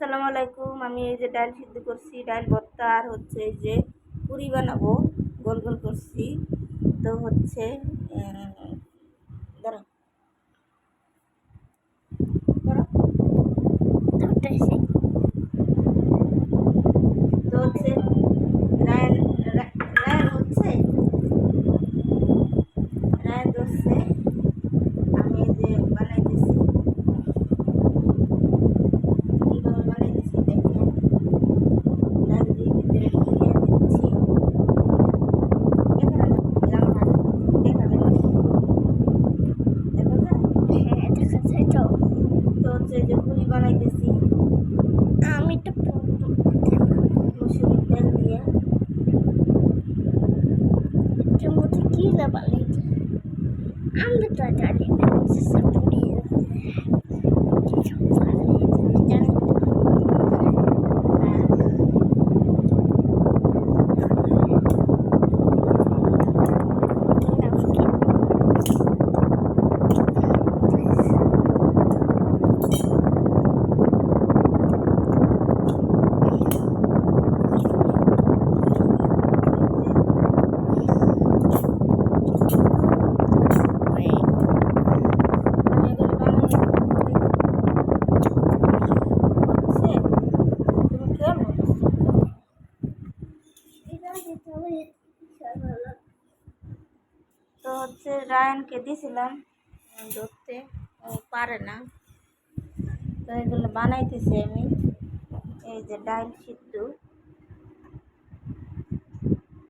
আসসালামু আলাইকুম। আমি এই যে ডাল সিদ্ধ করছি, ডাল ভর্তা আর হচ্ছে এই যে পুরি বানাবো, গোল গোল করছি। তো হচ্ছে উম, দাঁড়াও দাঁড়াও। তো হচ্ছে রায়ন রা- রায়ন হচ্ছে রায়ন হচ্ছে আমি এই যে বানাইতেছি কীভাবে বানাইতেছি দেখেন ডাল দিয়ে ভিতরে দিয়ে দিচ্ছি এখানে দেখো, আমার হাতে দেখা যায় দেখা যায় তো হচ্ছে যে পুরি বানাইতেছি। আমি তো মুসুরির তেল দিয়ে। মধ্যে কি লাগালে আমি তো জানি না সাপুরি হ্যাঁ আমি এগুলো বানাই হচ্ছে তুমি কেমন তো হচ্ছে রায়নকে দিয়েছিলাম ধরতে, ও পারে না। তো এগুলো বানাইতেছি আমি। এই যে ডাল সিদ্ধ।